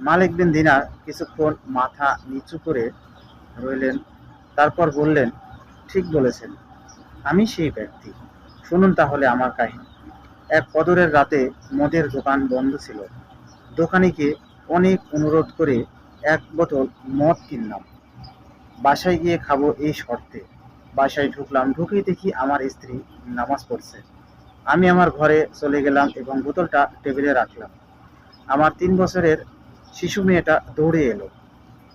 মালিক বিন দিনার কিছুক্ষণ মাথা নিচু করে রইলেন, তারপর বললেন, ঠিক বলেছেন, আমি সেই ব্যক্তি। শুনুন তাহলে আমার কাহিনী। এক কদরের রাতে মদের দোকান বন্ধ ছিল। দোকানিকে অনেক অনুরোধ করে এক বোতল মদ কিনলাম। বাসায় গিয়ে খাব এই শর্তে। বাসায় ঢুকলাম, ঢুকেই দেখি আমার স্ত্রী নামাজ পড়ছে। আমি আমার ঘরে চলে গেলাম এবং বোতলটা টেবিলে রাখলাম। আমার তিন বছরের শিশু মেয়েটা দৌড়ে এলো।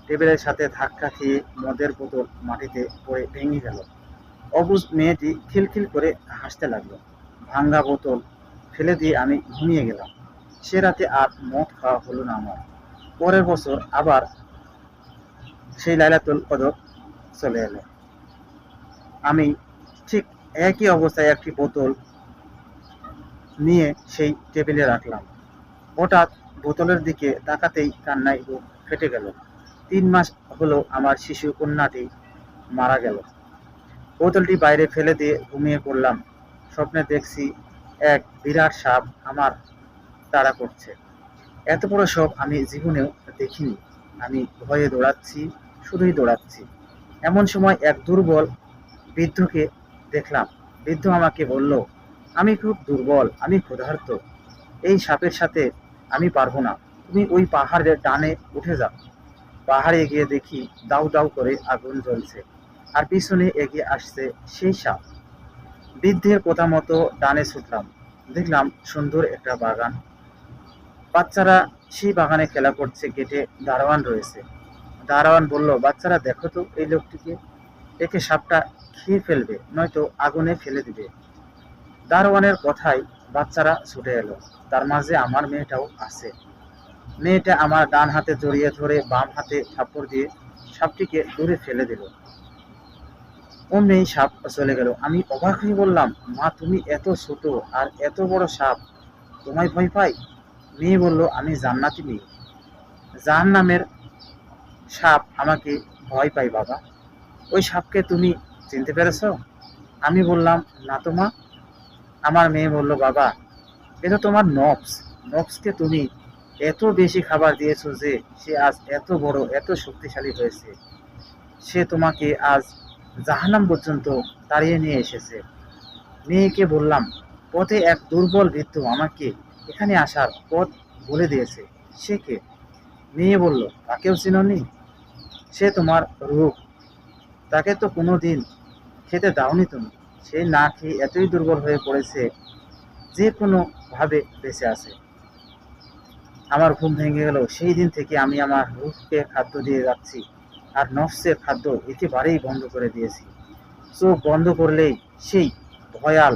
টেবিলের সাথে ধাক্কা খেয়ে মদের বোতল মাটিতে পড়ে ভেঙে গেল। অবুজ মেয়েটি খিলখিল করে হাসতে লাগল। ভাঙ্গা বোতল ফেলে দিয়ে আমি ঘুমিয়ে গেলাম। সে রাতে আর মদ খাওয়া হলো না আমার। পরের বছর আবার সেই লাইলাতুল কদর চলে এলো। আমি ঠিক একই অবস্থায় একটি বোতল নিয়ে সেই টেবিলে রাখলাম। হঠাৎ বোতলের দিকে তাকাতেই কান্নায় বুক ফেটে গেল। তিন মাস হলো আমার শিশু কন্যাটি মারা গেল। বোতলটি বাইরে ফেলে দিয়ে ঘুমিয়ে পড়লাম। স্বপ্নে দেখছি এক বিরাট সাপ আমার তাড়া করছে। এত বড় সব আমি জীবনেও দেখিনি। আমি ভয়ে দৌড়াচ্ছি, শুধুই দৌড়াচ্ছি। এমন সময় এক দুর্বল বৃদ্ধকে দেখলাম। বৃদ্ধ আমাকে বলল, আমি খুব দুর্বল, আমি ক্ষুধার্ত। এই সাপের সাথে আমি পারব না। তুমি ওই পাহাড়ের ডানে উঠে যাও। পাহাড়ে গিয়ে দেখি দাউ দাউ করে আগুন জ্বলছে। আর পিছনে এগিয়ে আসছে সেই সাপ। বৃদ্ধের কথা মতো ডানে ছুটলাম। দেখলাম সুন্দর একটা বাগান। বাচ্চারা সেই বাগানে খেলা করছে, গেটে দারোয়ান রয়েছে। দারোয়ান বলল, বাচ্চারা, দেখো তো এই লোকটিকে। একে সাপটা খেয়ে ফেলবে, নয়তো আগুনে ফেলে দিবে। দারোয়ানের কথায় বাচ্চারা ছুটে এলো। তার মাঝে আমার মেয়েটাও আছে। মেয়েটা আমার ডান হাতে জড়িয়ে ধরে বাম হাতে থাপ্পড় দিয়ে সাপটিকে দূরে ফেলে দিল। অমনি সাপ চলে গেল। আমি অবাক হয়ে বললাম, মা, তুমি এত ছোট আর এত বড় সাপ, তোমায় ভয় পাই? মেয়ে বলল, আমি জান্নাতি মেয়ে। জাহান নামের সাপ আমাকে ভয় পাই বাবা। ওই সাপকে তুমি চিনতে পেরেছ? আমি বললাম, না তো, মা। আমার মেয়ে বলল, বাবা এটা তোমার নবস। নবসকে তুমি এত বেশি খাবার দিয়েছ যে সে আজ এত বড়, এত শক্তিশালী হয়েছে। সে তোমাকে আজ জাহানাম পর্যন্ত তাড়িয়ে নিয়ে এসেছে। মেয়েকে বললাম, পথে এক দুর্বল বৃদ্ধ আমাকে এখানে আসার পথ বলে দিয়েছে। সে কে? মেয়ে বলল, তাকেও চিননি? সে তোমার রূপ। তাকে তো কোনো দিন খেতে দাওনি তুমি। সে না খেয়ে এতই দুর্বল হয়ে পড়েছে যে কোনো ভাবে বেঁচে আছে। আমার ঘুম ভেঙে গেল। সেই দিন থেকে আমি আমার রূপকে খাদ্য দিয়ে যাচ্ছি আর নফসের খাদ্য একেবারেই বন্ধ করে দিয়েছি। চোখ বন্ধ করলেই সেই ভয়াল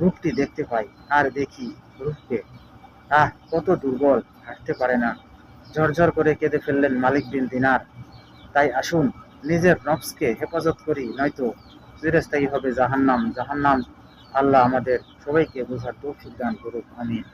রূপটি দেখতে পাই আর দেখি রূপকে আহ, কত দুর্বল, হাঁটতে পারে না। ঝরঝর করে কেঁদে ফেললেন মালিক বিন দিনার। তাই আসুন, নিজের নফসকে হেফাজত করি, নয়তো চিরস্থায়ী হবে জাহান্নাম। জাহান্নাম আল্লাহ আমাদের সবাইকে বোঝার তৌফিক দান করুক আমিন।